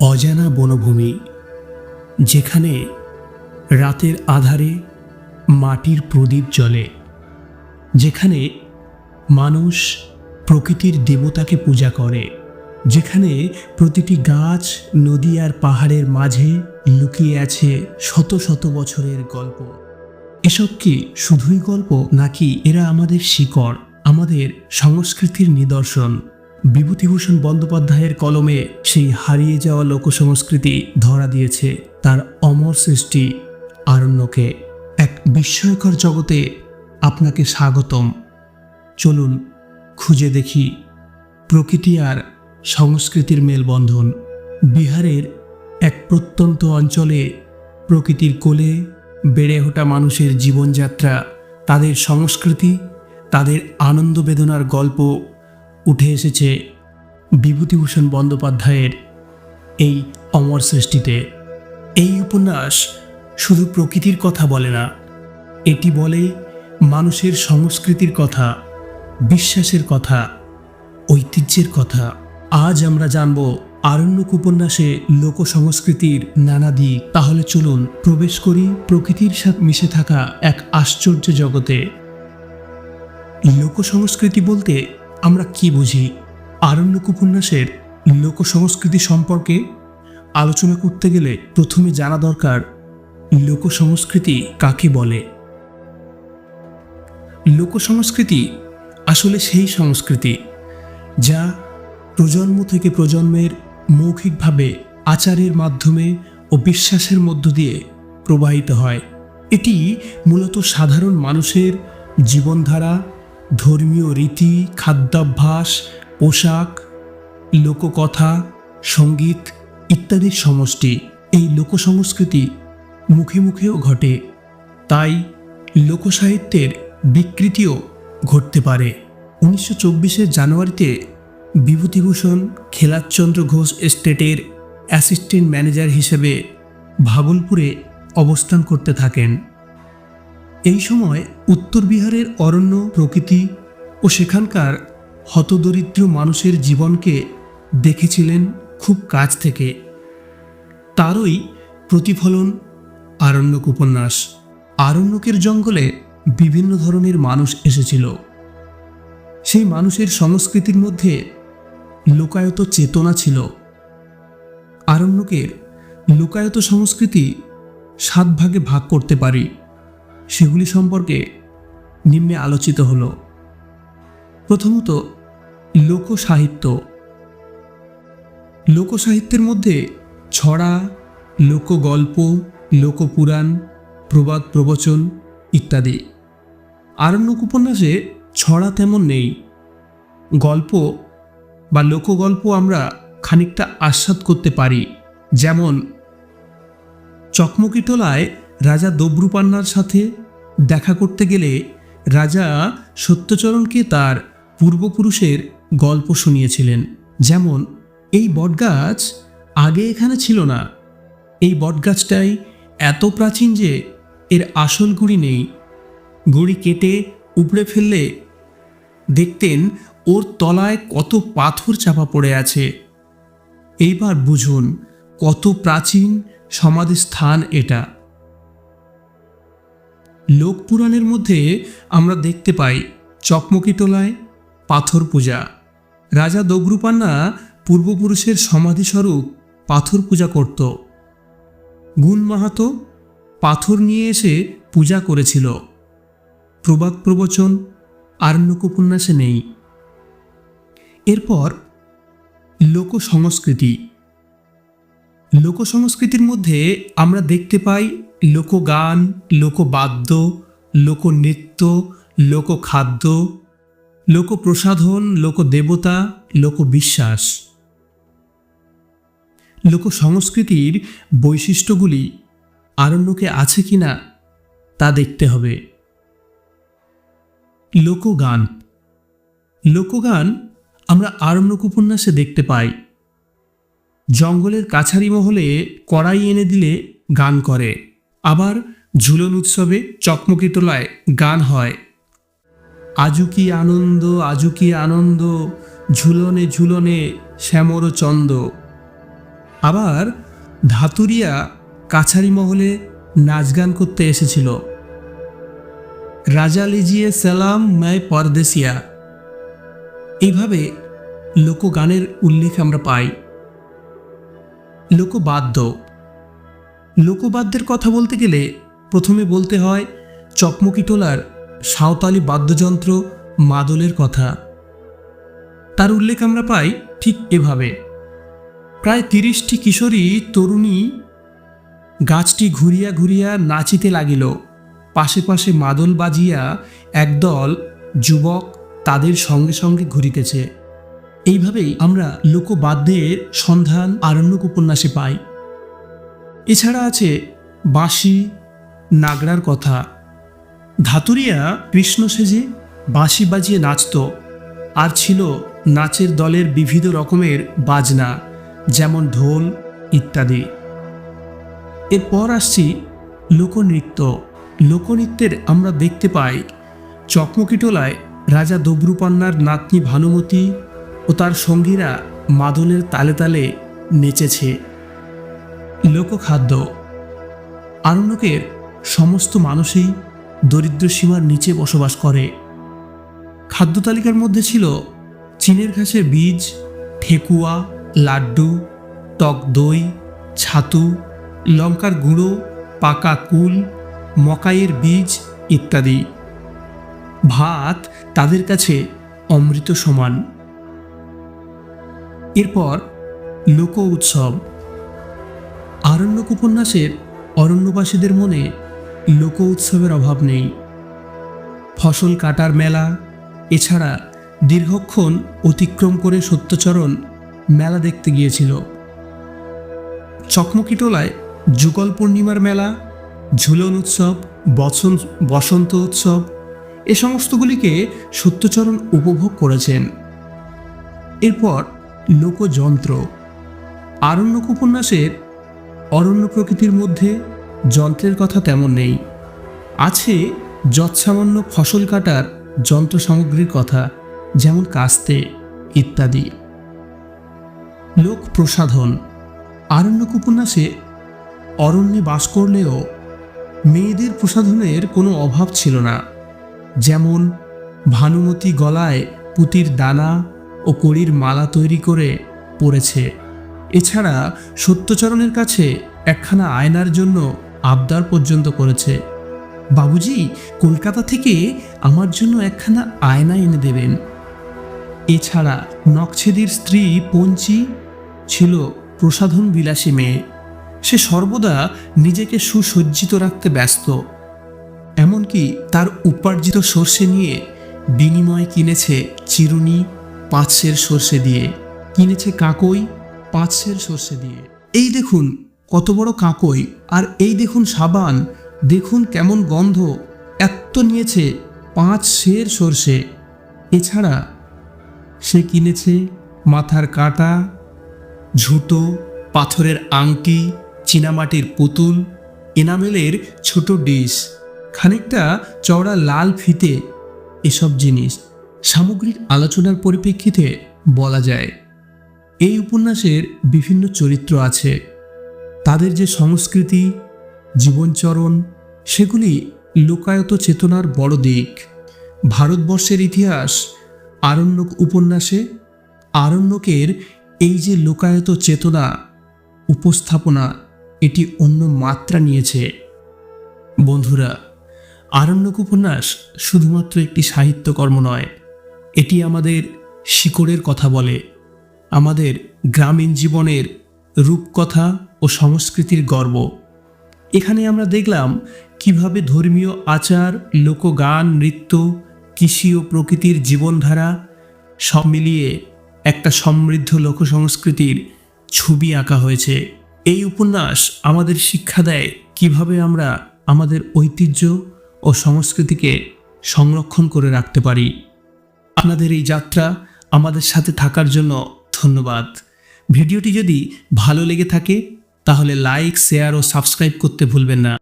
অজানা বনভূমি, যেখানে রাতের আধারে মাটির প্রদীপ জ্বলে, যেখানে মানুষ প্রকৃতির দেবতাকে পূজা করে, যেখানে প্রতিটি গাছ, নদী আর পাহাড়ের মাঝে লুকিয়ে আছে শত শত বছরের গল্প। এসব কি শুধুই গল্প, নাকি এরা আমাদের শিকড়, আমাদের সংস্কৃতির নিদর্শন? বিভূতিভূষণ বন্দ্যোপাধ্যায়ের কলমে সেই হারিয়ে যাওয়া লোকসংস্কৃতি ধরা দিয়েছে তার অমর সৃষ্টি আরণ্যকে। এক বিস্ময়কর জগতে আপনাকে স্বাগতম। চলুন খুঁজে দেখি প্রকৃতি আর সংস্কৃতির মেলবন্ধন। বিহারের এক প্রত্যন্ত অঞ্চলে প্রকৃতির কোলে বেড়ে ওঠা মানুষের জীবনযাত্রা, তাদের সংস্কৃতি, তাদের আনন্দ বেদনার গল্প উঠে এসেছে বিভূতিভূষণ বন্দ্যোপাধ্যায়ের এই অমর সৃষ্টিতে। এই উপন্যাস শুধু প্রকৃতির কথা বলে না, এটি বলে মানুষের সংস্কৃতির কথা, বিশ্বাসের কথা, ঐতিহ্যের কথা। আজ আমরা জানব আরণ্যক উপন্যাসে লোক সংস্কৃতির নানা দিক। তাহলে চলুন প্রবেশ করি প্রকৃতির সাথে মিশে থাকা এক আশ্চর্য জগতে। লোক সংস্কৃতি বলতে আমরা কি বুঝি? আরণ্যক উপন্যাসের লোক সংস্কৃতি সম্পর্কে আলোচনা করতে গেলে প্রথমে জানা দরকার লোক সংস্কৃতি কাকে বলে? লোক সংস্কৃতি আসলে সেই সংস্কৃতি যা প্রজন্ম থেকে প্রজন্মের মৌখিকভাবে আচারের মাধ্যমে ও বিশ্বাসের মধ্য দিয়ে প্রবাহিত হয়। এটি মূলত সাধারণ মানুষের জীবনধারা ধর্মীয় রীতি, খাদ্যাভ্যাস, পোশাক, লোককথা, সংগীত ইত্যাদির সমষ্টি এই লোকসংস্কৃতি মুখে মুখেও ঘটে। তাই লোকসাহিত্যের বিকৃতিও ঘটতে পারে। উনিশশো চব্বিশের জানুয়ারিতে বিভূতিভূষণ খেলাচন্দ্র ঘোষ এস্টেটের অ্যাসিস্ট্যান্ট ম্যানেজার হিসেবে ভাগলপুরে অবস্থান করতে থাকেন। এই সময় উত্তর বিহারের অরণ্য, প্রকৃতি ও সেখানকার হতদরিদ্র মানুষের জীবনকে দেখেছিলেন খুব কাছ থেকে। তারই প্রতিফলন আরণ্যক উপন্যাস। আরণ্যকের জঙ্গলে বিভিন্ন ধরনের মানুষ এসেছিল। সেই মানুষের সংস্কৃতির মধ্যে লোকায়ত চেতনা ছিল। আরণ্যকের লোকায়ত সংস্কৃতি সাত ভাগে ভাগ করতে পারি। সেগুলি সম্পর্কে নিম্নে আলোচিত হল। প্রথমত, লোকসাহিত্য। লোকসাহিত্যের মধ্যে ছড়া, লোকগল্প, লোকপুরাণ, প্রবাদ, প্রবচন ইত্যাদি। আরণ্যক উপন্যাসে ছড়া তেমন নেই। গল্প বা লোকগল্প আমরা খানিকটা আস্বাদ করতে পারি। যেমন চকমকিটোলায় রাজা দব্রুপান্নার সাথে দেখা করতে গেলে রাজা সত্যচরণকে তার পূর্বপুরুষের গল্প শুনিয়েছিলেন। যেমন, এই বটগাছ আগে এখানে ছিল না। এই বটগাছটাই এত প্রাচীন যে এর আসল গুড়ি নেই। গুড়ি কেটে উপড়ে ফেললে দেখতেন ওর তলায় কত পাথর চাপা পড়ে আছে। এইবার বুঝুন কত প্রাচীন সমাধি স্থান এটা। লোকপুরাণের মধ্যে আমরা দেখতে পাই চকমকিটোলায় পাথর পূজা। রাজা দগ্রুপান্না পূর্বপুরুষের সমাধিস্বরূপ পাথর পূজা করত। গুণ মাহাতো পাথর নিয়ে এসে পূজা করেছিল। প্রবাদ প্রবচন আরণ্যক উপন্যাসে নেই। এরপর লোক সংস্কৃতি লোক সংস্কৃতির মধ্যে আমরা দেখতে পাই লোকগান, লোকবাদ্য, লোকনৃত্য, লোকখাদ্য, লোকপ্রসাধন, লোকদেবতা, লোকবিশ্বাস। লোক সংস্কৃতির বৈশিষ্ট্যগুলি আরণ্যকে আছে কিনা তা দেখতে হবে। লোকগান। লোকগান আমরা আরণ্যক উপন্যাসে দেখতে পাই। জঙ্গলের কাছারি মহলে কড়াই এনে দিলে গান করে। আবার ঝুলন উৎসবে চকমকি তোলায় গান হয়। আজু কি আনন্দ আজু কি আনন্দ, ঝুলনে ঝুলনে শ্যামর চন্দ। আবার ধাতুরিয়া কাছারি মহলে নাচ গান করতে এসেছিল। রাজা লিজিয়ে সালাম মায় পরদেশিয়া। এইভাবে লোকগানের উল্লেখ আমরা পাই। লোকবাদ্য। লোকবাদ্যের কথা বলতে গেলে প্রথমে বলতে হয় চকমকি টোলার, সাঁওতালি বাদ্যযন্ত্র, মাদলের কথা। তার উল্লেখ আমরা পাই ঠিক এভাবে। প্রায় তিরিশটি কিশোরী, তরুণী গাছটি ঘুরিয়া ঘুরিয়া নাচিতে লাগিল। পাশে পাশে মাদল বাজিয়া একদল যুবক তাদের সঙ্গে সঙ্গে ঘুরিতেছে। এইভাবেই আমরা লোকবাদ্যের সন্ধান আরণ্যক উপন্যাসে পাই। এছাড়া আছে বাঁশি, নাগরার কথা। ধাতুরিয়া কৃষ্ণ সেজে বাঁশি বাজিয়ে নাচত। আর ছিল নাচের দলের বিবিধ রকমের বাজনা, যেমন ঢোল ইত্যাদি। এরপর আসছি লোকনৃত্য। লোকনৃত্যের আমরা দেখতে পাই চকমকিটোলায় রাজা দব্রুপান্নার নাতনি ভানুমতি ও তার সঙ্গীরা মাদলের তালে তালে নেচেছে। লোকখাদ্য। আরণ্যকের সমস্ত মানুষই দরিদ্র সীমার নিচে বসবাস করে। খাদ্য তালিকার মধ্যে ছিল চীনের ঘাসের বীজ, ঠেকুয়া, লাড্ডু, টক দই, ছাতু, লঙ্কার গুঁড়ো, পাকা কুল, মকাইয়ের বীজ ইত্যাদি। ভাত তাদের কাছে অমৃত সমান। এরপর লোক উৎসব আরণ্যক উপন্যাসের অরণ্যবাসীদের মনে লোক উৎসবের অভাব নেই। ফসল কাটার মেলা, এছাড়া দীর্ঘক্ষণ অতিক্রম করে সত্যচরণ মেলা দেখতে গিয়েছিল। চকমকিটোলায় যুগল পূর্ণিমার মেলা, ঝুলন উৎসব, বসন, বসন্ত উৎসব, এ সমস্তগুলিকে সত্যচরণ উপভোগ করেছেন। এরপর লোকযন্ত্র। আরণ্যক উপন্যাসের অরণ্য প্রকৃতির মধ্যে যন্ত্রের কথা তেমন নেই। আছে যৎসামান্য ফসল কাটার যন্ত্র সামগ্রীর কথা, যেমন কাস্তে ইত্যাদি। লোক প্রসাধন আরণ্যক উপন্যাসে অরণ্যে বাস করলেও মেয়েদের প্রসাধনের কোনো অভাব ছিল না। যেমন ভানুমতি গলায় পুতির দানা ও কড়ির মালা তৈরি করে পড়েছে এছাড়া সত্যচরণের কাছে একখানা আয়নার জন্য আবদার পর্যন্ত করেছে। বাবুজি, কলকাতা থেকে আমার জন্য একখানা আয়না এনে দেবেন। এছাড়া নকছেদির স্ত্রী পঞ্চি ছিল প্রসাধন বিলাসী মেয়ে। সে সর্বদা নিজেকে সুসজ্জিত রাখতে ব্যস্ত। এমনকি তার উপার্জিত সর্ষে নিয়ে বিনিময় কিনেছে চিরুনি পাঁচশের সর্ষে দিয়ে। কিনেছে কাকই পাঁচশের সর্ষে দিয়ে। এই দেখুন কত বড় কাকই, আর এই দেখুন সাবান। দেখুন কেমন গন্ধ। এত নিয়েছে পাঁচ সের সর্ষে। এছাড়া সে কিনেছে মাথার কাটা, ঝুটো, পাথরের আংটি, চীনামাটির পুতুল, এনামেলের ছোট ডিশ, খানিকটা চওড়া লাল ফিতে। এসব জিনিস সামগ্রিক আলোচনার পরিপ্রেক্ষিতে বলা যায়, এই উপন্যাসের বিভিন্ন চরিত্র আছে। তাদের যে সংস্কৃতি, জীবনচরণ, সেগুলি লোকায়ত চেতনার বড় দিক। ভারতবর্ষের ইতিহাস, আরণ্যক উপন্যাসে আরণ্যকের এই যে লোকায়ত চেতনা, উপস্থাপনা, এটি অন্য মাত্রা নিয়েছে। বন্ধুরা, আরণ্যক উপন্যাস শুধুমাত্র একটি সাহিত্যকর্ম নয় এটি আমাদের শিকড়ের কথা বলে। আমাদের গ্রামীণ জীবনের রূপকথা ও সংস্কৃতির গর্ব। এখানে আমরা দেখলাম কীভাবে ধর্মীয় আচার, লোকগান, নৃত্য, কৃষি ও প্রকৃতির জীবনধারা সব মিলিয়ে একটা সমৃদ্ধ লোক সংস্কৃতির ছবি আঁকা হয়েছে। এই উপন্যাস আমাদের শিক্ষা দেয় কীভাবে আমরা আমাদের ঐতিহ্য ও সংস্কৃতিকে সংরক্ষণ করে রাখতে পারি। আপনাদের এই যাত্রা আমাদের সাথে থাকার জন্য ধন্যবাদ। ভিডিওটি যদি ভালো লেগে থাকে, তাহলে লাইক শেয়ার ও সাবস্ক্রাইব করতে ভুলবেন না।